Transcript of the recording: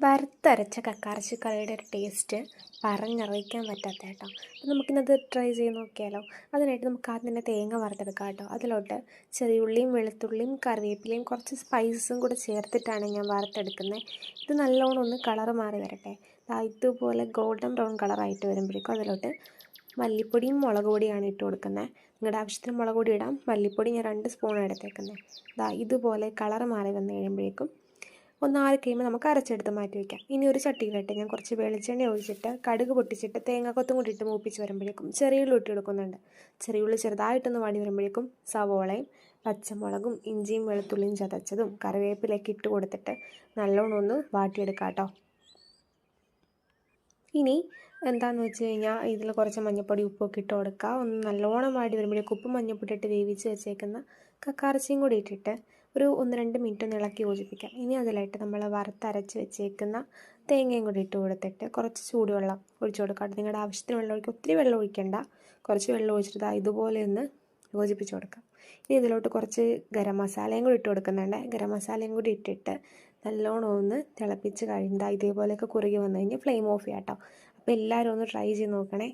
വറുത്തരച്ച കക്കാറച്ചി കറിയുടെ ഒരു ടേസ്റ്റ് പറഞ്ഞറിയിക്കാൻ പറ്റാത്ത കേട്ടോ. അപ്പോൾ നമുക്കിന്നത് ട്രൈ ചെയ്ത് നോക്കിയാലോ? അതിനായിട്ട് നമുക്ക് ആദ്യം തന്നെ തേങ്ങ വറുത്തെടുക്കാം കേട്ടോ. അതിലോട്ട് ചെറിയുള്ളിയും വെളുത്തുള്ളിയും കറിവേപ്പിലയും കുറച്ച് സ്പൈസസും കൂടെ ചേർത്തിട്ടാണ് ഞാൻ വറുത്തെടുക്കുന്നത്. ഇത് നല്ലോണം ഒന്ന് കളർ മാറി വരട്ടെ. ഇതുപോലെ ഗോൾഡൻ ബ്രൗൺ കളറായിട്ട് വരുമ്പോഴേക്കും അതിലോട്ട് മല്ലിപ്പൊടിയും മുളക് പൊടിയാണ് ഇട്ട് കൊടുക്കുന്നത്. നിങ്ങളുടെ ആവശ്യത്തിന് മുളക് പൊടി ഇടാം. മല്ലിപ്പൊടി ഞാൻ രണ്ട് സ്പൂൺ എടുത്തേക്കുന്നത്. ഇതാ ഇതുപോലെ കളർ മാറി വന്നു കഴിയുമ്പോഴേക്കും ഒന്ന് ആറി കഴിയുമ്പോൾ നമുക്ക് അരച്ചെടുത്ത് മാറ്റി വയ്ക്കാം ഇനി ഒരു ചട്ടിയിലിട്ട് ഞാൻ കുറച്ച് വെളിച്ചെണ്ണ ഒഴിച്ചിട്ട് കടുക് പൊട്ടിച്ചിട്ട് തേങ്ങാക്കൊത്തും കൂടി ഇട്ട് മൂപ്പിച്ച് വരുമ്പോഴേക്കും ചെറിയ ഉള്ളി ഇട്ട് കൊടുക്കുന്നുണ്ട്. ചെറിയ ഉള്ളി ചെറുതായിട്ടൊന്ന് വാടി വരുമ്പോഴേക്കും സവോളയും പച്ചമുളകും ഇഞ്ചിയും വെളുത്തുള്ളിയും ചതച്ചതും കറിവേപ്പിലേക്ക് ഇട്ട് കൊടുത്തിട്ട് നല്ലോണം ഒന്ന് വാട്ടിയെടുക്കാം കേട്ടോ ഇനി എന്താണെന്ന് വെച്ച് കഴിഞ്ഞാൽ ഇതിൽ കുറച്ച് മഞ്ഞപ്പൊടി ഉപ്പൊക്കെ ഇട്ട് കൊടുക്കുക ഒന്ന് നല്ലോണം വാടി വരുമ്പോഴേക്കും ഉപ്പും മഞ്ഞൾപ്പൊടി ഇട്ട് വേവിച്ച് വെച്ചേക്കുന്ന കക്കാറച്ചിയും കൂടി ഇട്ടിട്ട് ഒരു ഒന്ന് രണ്ട് മിനിറ്റ് ഒന്ന് ഇളക്കി യോജിപ്പിക്കാം. ഇനി അതിലായിട്ട് നമ്മൾ വറുത്തരച്ച് വെച്ചേക്കുന്ന തേങ്ങയും കൂടി ഇട്ട് കൊടുത്തിട്ട് കുറച്ച് ചൂടുവെള്ളം ഒഴിച്ചു കൊടുക്കുക അത് നിങ്ങളുടെ ആവശ്യത്തിന് വെള്ളം ഒഴിക്കുക ഒത്തിരി വെള്ളം ഒഴിക്കേണ്ട. കുറച്ച് വെള്ളം ഒഴിച്ചിട്ട് ഇതുപോലെ ഒന്ന് യോജിപ്പിച്ച് കൊടുക്കാം. ഇനി ഇതിലോട്ട് കുറച്ച് ഗരം മസാലയും കൂടി ഇട്ട് കൊടുക്കുന്നുണ്ട്. ഗരം മസാലയും കൂടി ഇട്ടിട്ട് നല്ലോണം ഒന്ന് തിളപ്പിച്ച് കഴിഞ്ഞാൽ ഇതേപോലെയൊക്കെ കുറുകി വന്നു കഴിഞ്ഞാൽ ഫ്ലെയിം ഓഫ് ചെയ്യാം കേട്ടോ. അപ്പോൾ എല്ലാവരും ഒന്ന് ട്രൈ ചെയ്ത് നോക്കണേ.